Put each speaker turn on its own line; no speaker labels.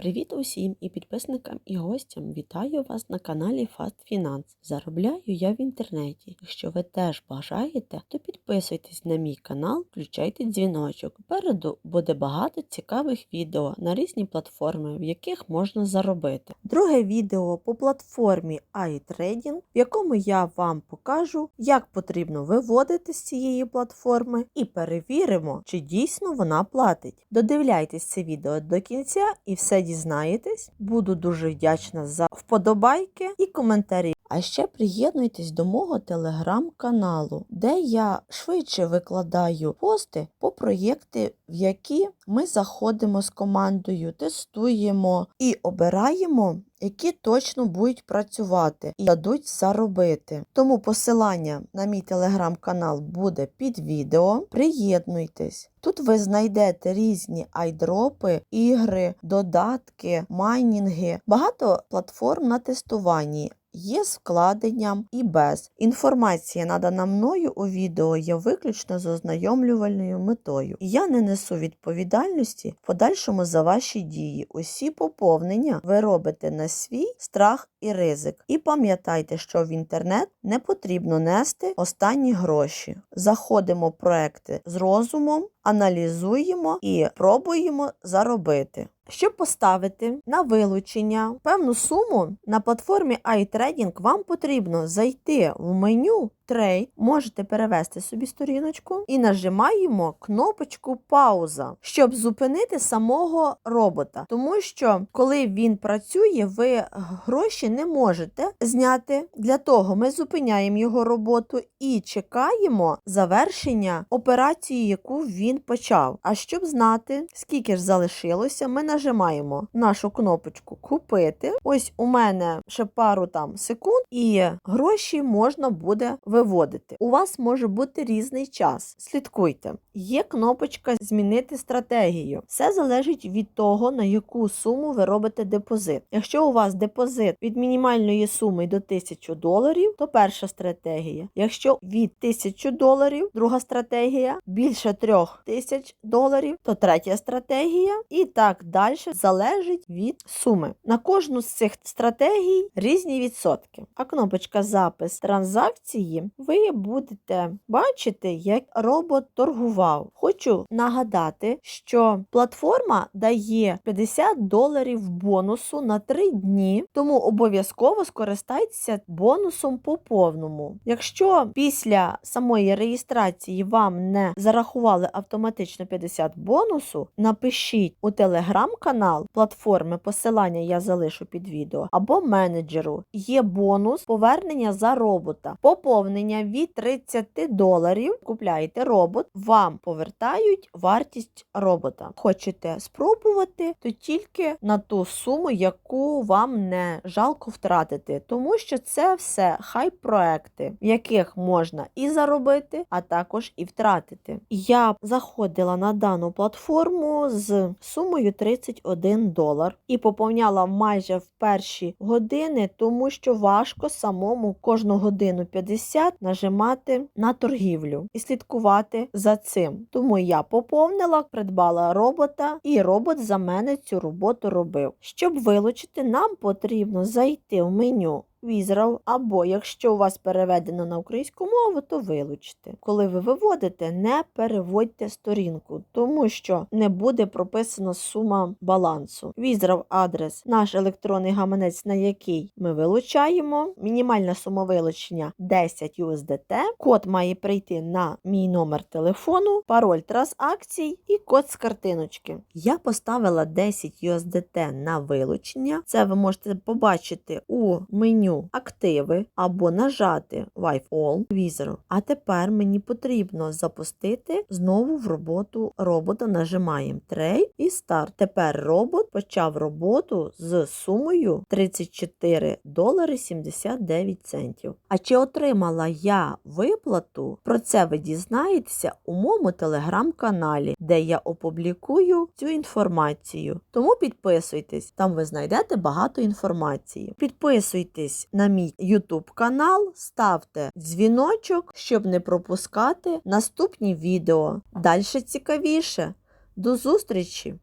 Привіт усім і підписникам і гостям. Вітаю вас на каналі Fast Finance. Заробляю я в інтернеті. Якщо ви теж бажаєте, то підписуйтесь на мій канал, включайте дзвіночок. Попереду буде багато цікавих відео на різні платформи, в яких можна заробити. Друге відео по платформі iTrading, в якому я вам покажу, як потрібно виводити з цієї платформи і перевіримо, чи дійсно вона платить. Додивляйтесь це відео до кінця і все дізнаєтесь. Буду дуже вдячна за вподобайки і коментарі. А ще приєднуйтесь до мого телеграм-каналу, де я швидше викладаю пости по проєкти, в які ми заходимо з командою, тестуємо і обираємо, які точно будуть працювати і дадуть заробити. Тому посилання на мій телеграм-канал буде під відео. Приєднуйтесь. Тут ви знайдете різні айдропи, ігри, додатки, майнінги, багато платформ на тестуванні. Є з вкладенням і без. Інформація, надана мною у відео, є виключно з ознайомлювальною метою. Я не несу відповідальності в подальшому за ваші дії. Усі поповнення ви робите на свій страх і ризик. І пам'ятайте, що в інтернет не потрібно нести останні гроші. Заходимо в проекти з розумом, аналізуємо і пробуємо заробити. Щоб поставити на вилучення певну суму на платформі iTrading, вам потрібно зайти в меню Trade, можете перевести собі сторіночку і нажимаємо кнопочку пауза, щоб зупинити самого робота. Тому що коли він працює, ви гроші не можете зняти. Для того ми зупиняємо його роботу і чекаємо завершення операції, яку він почав. А щоб знати, скільки ж залишилося, ми нажимаємо нашу кнопочку Купити. Ось у мене ще пару там секунд, і гроші можна буде виводити. У вас може бути різний час. Слідкуйте. Є кнопочка Змінити стратегію. Все залежить від того, на яку суму ви робите депозит. Якщо у вас депозит від мінімальної суми до 1000 доларів, то перша стратегія. Якщо від 1000 доларів, друга стратегія, більше 3000 доларів, то третя стратегія. І так далі залежить від суми. На кожну з цих стратегій різні відсотки. А кнопочка Запис транзакції ви будете бачити, як робот торгував. Хочу нагадати, що платформа дає 50 доларів бонусу на 3 дні, тому обов'язково скористайтеся бонусом по повному. Якщо після самої реєстрації вам не зарахували автоматично 50 бонусу, напишіть у телеграм-канал платформи, посилання я залишу під відео, або менеджеру. Є бонус повернення за робота. Поповнення від 30 доларів. Купляєте робот, вам повертають вартість робота. Хочете спробувати, то тільки на ту суму, яку вам не жалко втратити, тому що це все хай-проекти, в яких можна і заробити, а також і втратити. Я заходила на дану платформу з сумою 31 долар і поповняла майже в перші години, тому що важко самому кожну годину 50 нажимати на торгівлю і слідкувати за цим. Тому я поповнила, придбала робота, і робот за мене цю роботу робив. Щоб вилучити, нам потрібно зайти в меню. Візрав, або якщо у вас переведено на українську мову, то вилучте. Коли ви виводите, не переводьте сторінку, тому що не буде прописана сума балансу. Візрав адрес, наш електронний гаманець, на який ми вилучаємо. Мінімальна сума вилучення 10 USDT. Код має прийти на мій номер телефону, пароль транзакцій і код з картиночки. Я поставила 10 USDT на вилучення. Це ви можете побачити у меню активи або нажати Wife All візору. А тепер мені потрібно запустити знову в роботу робота. Нажимаємо Trade і Start. Тепер робот почав роботу з сумою 34 долари 79 центів. А чи отримала я виплату? Про це ви дізнаєтеся у моєму телеграм-каналі, де я опублікую цю інформацію. Тому підписуйтесь, там ви знайдете багато інформації. Підписуйтесь на мій YouTube канал, ставте дзвіночок, щоб не пропускати наступні відео. Далі цікавіше. До зустрічі!